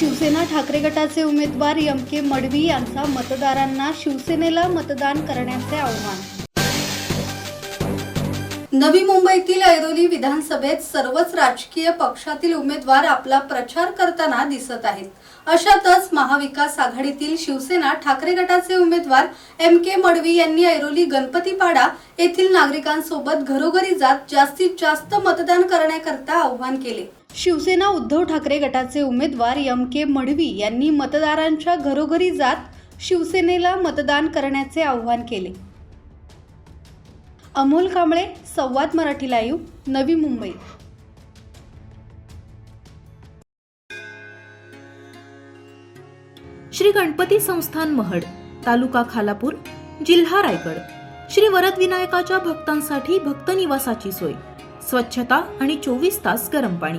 शिवसेना ठाकरे गटाचे उमेदवार एम के मडवी यांचा मतदारांना शिवसेनेला मतदान करण्याचे आव्हान. नवी मुंबईतील ऐरोली विधानसभेत सर्वच राजकीय पक्षातील उमेदवार आपला प्रचार करताना दिसत आहेत. अशातच महाविकास आघाडीतील शिवसेना ठाकरे गटाचे उमेदवार एम के मडवी यांनी ऐरोली गणपतीपाडा येथील नागरिकांसोबत घरोघरी जात जास्तीत जास्त मतदान करण्याकरता आव्हान केले. शिवसेना उद्धव ठाकरे गटाचे उमेदवार एम के मडवी यांनी मतदारांच्या घरोघरी जात शिवसेनेला मतदान करण्याचे आवाहन केले. अमोल कांबळे संवाद मराठी लाईव्ह नवी मुंबई. श्री गणपती संस्थान महड तालुका खालापूर जिल्हा रायगड. श्री वरद विनायकाच्या भक्तांसाठी भक्त निवासाची सोय. स्वच्छता आणि चोवीस तास गरम पाणी.